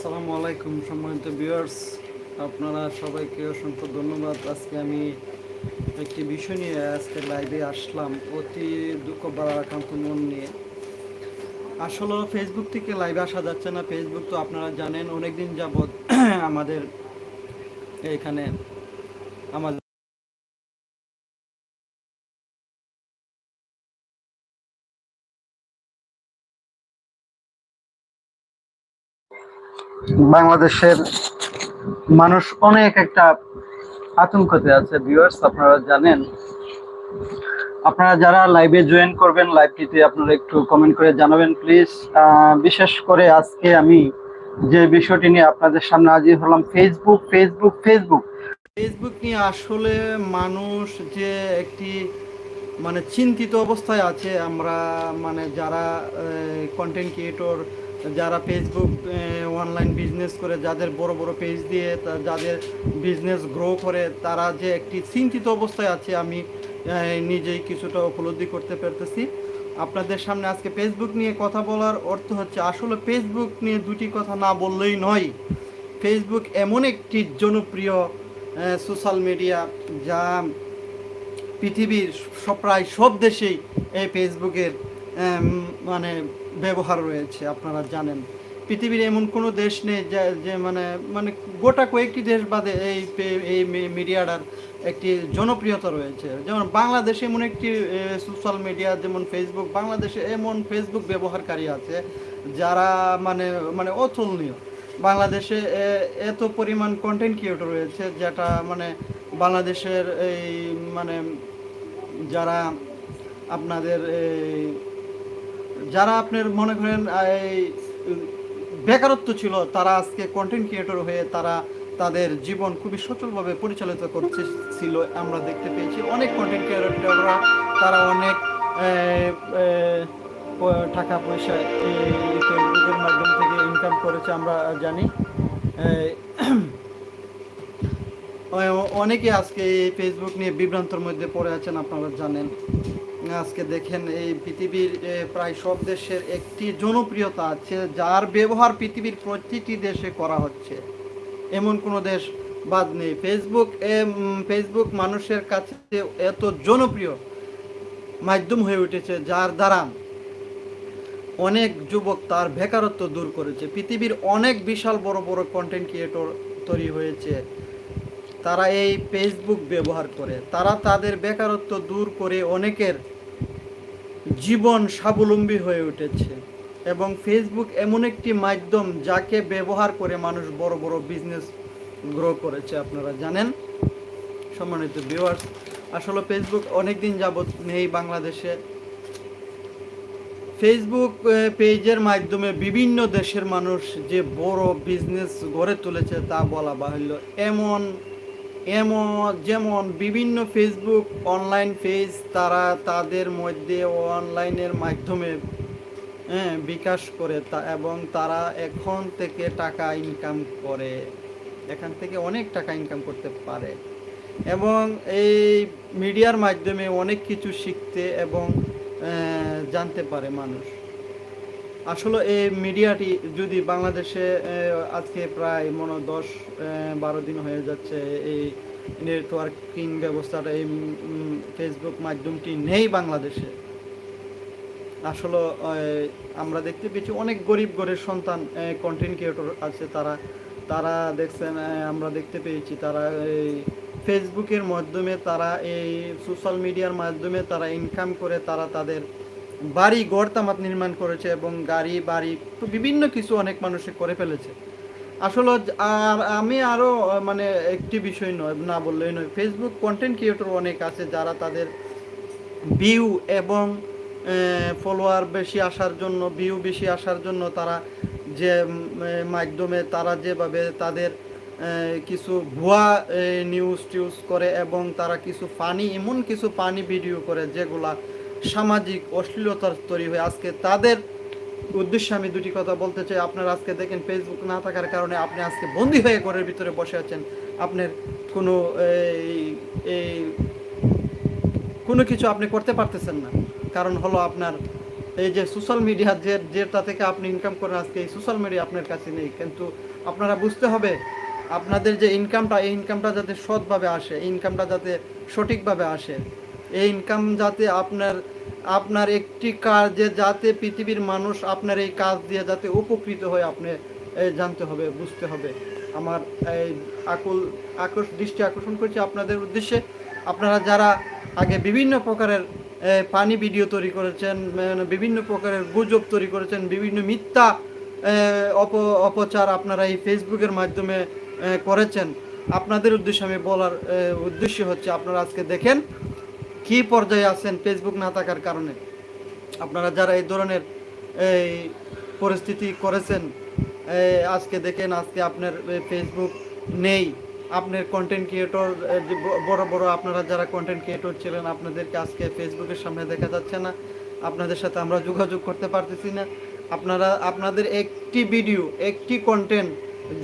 আসসালামু আলাইকুম, সম্মানিত ভিউয়ার্স আপনারা সবাইকে অসংখ্য ধন্যবাদ। আজকে আমি একটি বিষয় নিয়ে আজকে লাইভে আসলাম, অতি দুঃখ বাড়ার আক্রান্ত মন নিয়ে। আসলে ফেসবুক থেকে লাইভে আসা যাচ্ছে না। ফেসবুক তো আপনারা জানেন অনেক দিন যাবৎ আমাদের এখানে আমাদের বাংলাদেশের মানুষ অনেক একটা আতঙ্কতে আছে ভিউয়ার্স আপনারা জানেন। আপনারা যারা লাইভে জয়েন করবেন লাইভটিতে আপনারা একটু কমেন্ট করে জানাবেন প্লিজ বিশেষ করে আজকে আমি যে বিষয়টি নিয়ে আপনাদের সামনে হাজির হলাম ফেসবুক ফেসবুক ফেসবুক ফেসবুক নিয়ে আসলে মানুষ যে একটি মানে চিন্তিত অবস্থায় আছে, আমরা মানে যারা কন্টেন্ট ক্রিয়েটর যারা ফেসবুক অনলাইন বিজনেস করে, যাদের বড় বড় পেজ দিয়ে যাদের বিজনেস গ্রো করে, তারা যে একটি চিন্তিত অবস্থায় আছে, আমি নিজেই কিছুটা উপলব্ধি করতে পারতেছি। আপনাদের সামনে আজকে ফেসবুক নিয়ে কথা বলার অর্থ হচ্ছে, আসলে ফেসবুক নিয়ে দুটি কথা না বললেই নয়। ফেসবুক এমন একটি জনপ্রিয় সোশ্যাল মিডিয়া যা পৃথিবীর প্রায় সব দেশেই এই ফেসবুকের মানে ব্যবহার রয়েছে, আপনারা জানেন। পৃথিবীর এমন কোনো দেশ নেই যে মানে মানে গোটা কয়েকটি দেশ বাদে এই এই মিডিয়াটার একটি জনপ্রিয়তা রয়েছে। যেমন বাংলাদেশে এমন একটি সোশ্যাল মিডিয়া যেমন ফেসবুক বাংলাদেশে এমন ফেসবুক ব্যবহারকারী আছে যারা মানে মানে অতুলনীয়। বাংলাদেশে এত পরিমাণ কন্টেন্ট ক্রিয়েটর রয়েছে যেটা মানে বাংলাদেশের এই মানে যারা আপনাদের এই যারা আপনার মনে করেন এই, বেকারত্ব ছিল, তারা আজকে কন্টেন্ট ক্রিয়েটর হয়ে তারা তাদের জীবন খুবই সচলভাবে পরিচালিত করছে ছিল, আমরা দেখতে পেয়েছি। অনেক কন্টেন্ট ক্রিয়েটররা তারা অনেক টাকা পয়সা ফেসবুকের মাধ্যম থেকে ইনকাম করেছে, আমরা জানি। অনেকে আজকে এই ফেসবুক নিয়ে বিভ্রান্তর মধ্যে পড়ে আছেন, আপনারা জানেন। আজকে দেখেন এই পৃথিবীর প্রায় সব দেশের একটি জনপ্রিয়তা আছে যার ব্যবহার পৃথিবীর প্রতিটি দেশে করা হচ্ছে। এমন কোনো দেশ বাদ নেই। ফেসবুক ফেসবুক মানুষের কাছে এত জনপ্রিয় মাধ্যম হয়ে উঠেছে যার দ্বারা অনেক যুবক তার বেকারত্ব দূর করেছে। পৃথিবীর অনেক বিশাল বড় বড় কন্টেন্ট ক্রিয়েটর তৈরি হয়েছে। তারা এই ফেসবুক ব্যবহার করে। তারা তাদের বেকারত্ব দূর করে অনেকের জীবন স্বাবলম্বী হয়ে উঠেছে এবং ফেসবুক এমন একটি মাধ্যম যাকে ব্যবহার করে মানুষ বড় বড় বিজনেস গ্রো করেছে, আপনারা জানেন। সম্মানিত ভিউয়ার্স আসলে ফেসবুক অনেক দিন যাবৎ নেই বাংলাদেশে। ফেসবুক পেজের মাধ্যমে বিভিন্ন দেশের মানুষ যে বড় বিজনেস গড়ে তুলেছে তা বলা বাহুল্য। এমন এমন, যেমন বিভিন্ন ফেসবুক অনলাইন পেজ তারা তাদের মধ্যে অনলাইনের মাধ্যমে হ্যাঁ বিকাশ করে তা এবং তারা এখন থেকে টাকা ইনকাম করে। এখান থেকে অনেক টাকা ইনকাম করতে পারে। এবং এই মিডিয়ার মাধ্যমে অনেক কিছু শিখতে এবং জানতে পারে মানুষ। আসলে এই মিডিয়াটি যদি বাংলাদেশে আজকে প্রায় মনে দশ বারো দিন হয়ে যাচ্ছে এই নেটওয়ার্কিং ব্যবস্থাটা, এই ফেসবুক মাধ্যমটি নেই বাংলাদেশে। আসলে আমরা দেখতে পেয়েছি অনেক গরিব ঘরের সন্তান কন্টেন্ট ক্রিয়েটর আছে তারা। তারা দেখছেন আমরা দেখতে পেয়েছি তারা এই ফেসবুকের মাধ্যমে তারা এই সোশ্যাল মিডিয়ার মাধ্যমে তারা ইনকাম করে তারা তাদের বাড়ি ঘর তামাত নির্মাণ করেছে এবং গাড়ি, বাড়ি, তো বিভিন্ন কিছু অনেক মানুষে করে ফেলেছে। আসলে আর আমি আরও মানে একটি বিষয় নয়, না বললেই নয়। ফেসবুক কন্টেন্ট ক্রিয়েটর অনেক আছে যারা তাদের ভিউ এবং ফলোয়ার বেশি আসার জন্য ভিউ বেশি আসার জন্য তারা যে মাধ্যমে তারা যেভাবে তাদের কিছু ভুয়া নিউজ টিউজ করে এবং তারা কিছু পানি এমন কিছু পানি ভিডিও করে যেগুলা সামাজিক অশ্লীলতার তৈরি হয়ে আজকে তাদের উদ্দেশ্যে আমি দুটি কথা বলতে চাই। আপনারা আজকে দেখেন ফেসবুক না থাকার কারণে আপনি আজকে বন্দি হয়ে ঘরের ভিতরে বসে আছেন। আপনার কোনো, এই এই, কোনো কিছু আপনি করতে পারতেছেন না। কারণ হলো আপনার এই যে সোশ্যাল মিডিয়া যে, যেটা থেকে আপনি ইনকাম করেন আজকে এই সোশ্যাল মিডিয়া আপনার কাছে নেই। কিন্তু আপনারা বুঝতে হবে, আপনাদের যে ইনকামটা এই ইনকামটা যাতে সৎভাবে আসে ইনকামটা যাতে সঠিকভাবে আসে এই ইনকাম যাতে আপনার আপনার একটি কাজে যাতে পৃথিবীর মানুষ আপনার এই কাজ দিয়ে যাতে উপকৃত হয়, আপনি জানতে হবে, বুঝতে হবে। আমার এই আকুল, আকর্ষ, দৃষ্টি আকর্ষণ করছি আপনাদের উদ্দেশ্যে। আপনারা যারা আগে বিভিন্ন প্রকারের পানি ভিডিও তৈরি করেছেন মানে বিভিন্ন প্রকারের গুজব তৈরি করেছেন, বিভিন্ন মিথ্যা অপ, অপচার আপনারা এই ফেসবুকের মাধ্যমে করেছেন। আপনাদের উদ্দেশ্যে আমি বলার উদ্দেশ্য হচ্ছে আপনারা আজকে দেখেন কি পর্যায়ে আছেন ফেসবুক না থাকার কারণে? আপনারা যারা এই ধরনের, এই পরিস্থিতি করেছেন আজকে দেখেন, আজকে আপনার ফেসবুক নেই। আপনার কন্টেন্ট ক্রিয়েটর বড় বড় আপনারা যারা কন্টেন্ট ক্রিয়েটর ছিলেন, আপনাদেরকে আজকে ফেসবুকের সামনে দেখা যাচ্ছে না। আপনাদের সাথে আমরা যোগাযোগ করতে পারতেছি না। আপনারা, আপনাদের একটি ভিডিও একটি কন্টেন্ট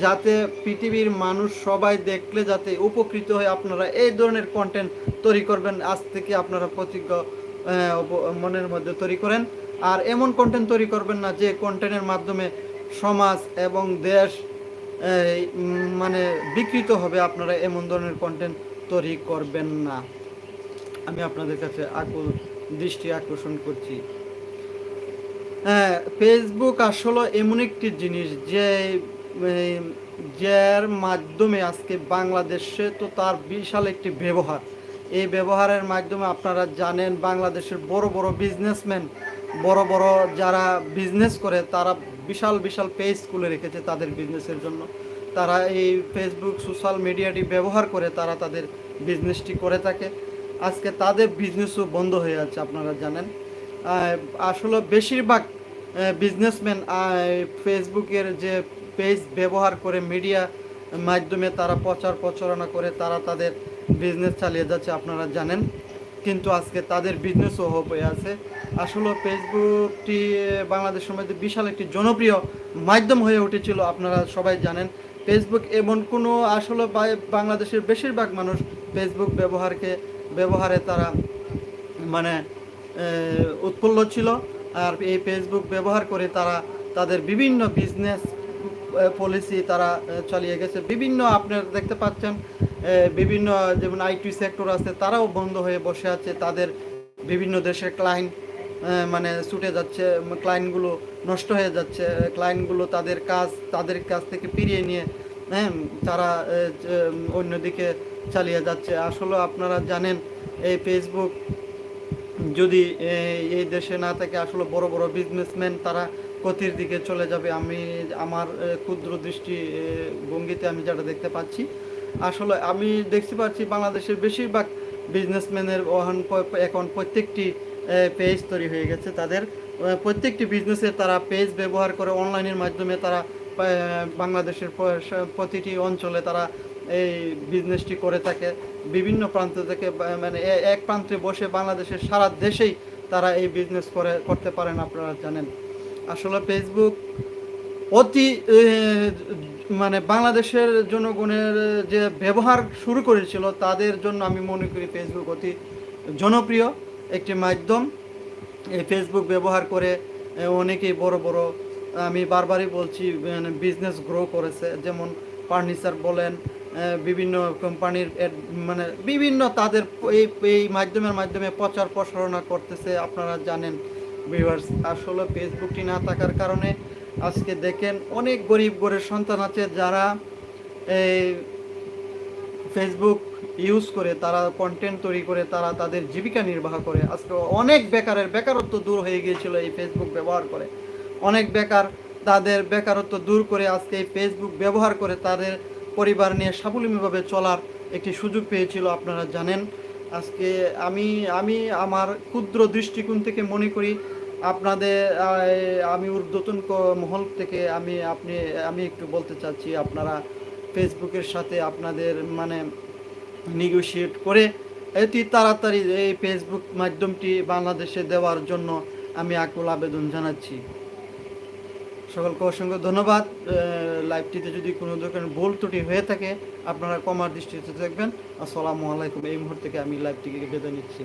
যাতে পৃথিবীর মানুষ সবাই দেখলে যাতে উপকৃত হয়ে আপনারা এই ধরনের কন্টেন্ট তৈরি করবেন, আজ থেকে আপনারা প্রতিজ্ঞা মনের মধ্যে তৈরি করেন। আর এমন কন্টেন্ট তৈরি করবেন না যে কন্টেন্টের মাধ্যমে সমাজ এবং দেশ মানে বিকৃত হবে, আপনারা এমন ধরনের কন্টেন্ট তৈরি করবেন না। আমি আপনাদের কাছে আকুল দৃষ্টি আকর্ষণ করছি। হ্যাঁ ফেসবুক আসলে এমন একটি জিনিস যে যার মাধ্যমে আজকে বাংলাদেশে তো তার বিশাল একটি ব্যবহার। এই ব্যবহারের মাধ্যমে আপনারা জানেন বাংলাদেশের বড় বড় বিজনেসম্যান বড় বড় যারা বিজনেস করে, তারা বিশাল বিশাল পেজ খুলে রেখেছে তাদের বিজনেসের জন্য। তারা এই ফেসবুক সোশ্যাল মিডিয়াটি ব্যবহার করে তারা তাদের বিজনেসটি করে থাকে। আজকে তাদের বিজনেসও বন্ধ হয়ে যাচ্ছে আপনারা জানেন। আসলে বেশিরভাগ বিজনেসম্যান ফেসবুকের যে পেজ ব্যবহার করে মিডিয়া মাধ্যমে তারা প্রচার প্রচারণা করে তারা তাদের বিজনেস চালিয়ে যাচ্ছে আপনারা জানেন। কিন্তু আজকে তাদের বিজনেসও হয়ে আছে। আসলে ফেসবুকটি বাংলাদেশের মধ্যে বিশাল একটি জনপ্রিয় মাধ্যম হয়ে উঠেছিল আপনারা সবাই জানেন। ফেসবুক এমন কোনো আসলে বাংলাদেশের বেশিরভাগ মানুষ ফেসবুক ব্যবহারকে ব্যবহারে তারা মানে আহ, উৎফুল্ল ছিল। আর এই ফেসবুক ব্যবহার করে তারা তাদের বিভিন্ন বিজনেস পলিসি তারা চালিয়ে গেছে। বিভিন্ন আপনারা দেখতে পাচ্ছেন বিভিন্ন যেমন আইটি সেক্টর আছে, তারাও বন্ধ হয়ে বসে আছে। তাদের বিভিন্ন দেশের ক্লায়েন্ট মানে ছুটে যাচ্ছে ক্লায়েন্টগুলো নষ্ট হয়ে যাচ্ছে। ক্লায়েন্টগুলো তাদের কাজ, তাদের কাছ থেকে ফিরিয়ে নিয়ে হ্যাঁ তারা অন্যদিকে চালিয়ে যাচ্ছে। আসলে আপনারা জানেন, এই ফেসবুক যদি এই এই দেশে না থাকে, আসলে বড় বড় বিজনেসম্যান তারা ক্ষতির দিকে চলে যাবে, আমি, আমার ক্ষুদ্র দৃষ্টি ভঙ্গিতে আমি যেটা দেখতে পাচ্ছি। আসলে আমি দেখতে পাচ্ছি বাংলাদেশের বেশিরভাগ বিজনেসম্যানের ওহান এখন প্রত্যেকটি পেজ তৈরি হয়ে গেছে। তাদের প্রত্যেকটি বিজনেসে তারা পেজ ব্যবহার করে অনলাইনের মাধ্যমে তারা বাংলাদেশের প্রতিটি অঞ্চলে তারা এই বিজনেসটি করে থাকে। বিভিন্ন প্রান্ত থেকে মানে এক প্রান্তে বসে বাংলাদেশের সারা দেশেই তারা এই বিজনেস করে, করতে পারেন আপনারা জানেন। আসলে ফেসবুক অতি মানে বাংলাদেশের জনগণের যে ব্যবহার শুরু করেছিল, তাদের জন্য আমি মনে করি ফেসবুক অতি জনপ্রিয় একটি মাধ্যম। এই ফেসবুক ব্যবহার করে অনেকেই বড় বড়, আমি বারবারই বলছি বিজনেস গ্রো করেছে। যেমন ফার্নিচার বলেন বিভিন্ন কোম্পানির মানে বিভিন্ন তাদের এই এই মাধ্যমের মাধ্যমে প্রচার প্রসারণা করতেছে, আপনারা জানেন। ভিউয়ার্স আসলে ফেসবুকটি না থাকার কারণে আজকে দেখেন অনেক গরিব গরিব সন্তান আছে যারা এই ফেসবুক ইউজ করে, তারা কন্টেন্ট তৈরি করে, তারা তাদের জীবিকা নির্বাহ করে। আজকে অনেক বেকারের বেকারত্ব দূর হয়ে গিয়েছিল এই ফেসবুক ব্যবহার করে। অনেক বেকার তাদের বেকারত্ব দূর করে আজকে এই ফেসবুক ব্যবহার করে তাদের পরিবার নিয়ে স্বাবলম্বীভাবে চলার একটি সুযোগ পেয়েছিল, আপনারা জানেন। আজকে আমি আমি আমার ক্ষুদ্র দৃষ্টিকোণ থেকে মনে করি আপনাদের আমি ঊর্ধ্বতন ক- মহল থেকে আমি, আপনি, আমি একটু বলতে চাচ্ছি, আপনারা ফেসবুকের সাথে আপনাদের মানে নেগোশিয়েট করে অতি তাড়াতাড়ি এই ফেসবুক মাধ্যমটি বাংলাদেশে দেওয়ার জন্য আমি আকুল আবেদন জানাচ্ছি। সকলকে অসংখ্য ধন্যবাদ। লাইভটিতে যদি কোনো ধরনের ভুল ত্রুটি হয়ে থাকে, আপনারা কমার দৃষ্টিতে দেখবেন। আসসালামু আলাইকুম। এই মুহূর্তে আমি লাইভটিকে বেঁধে নিচ্ছি।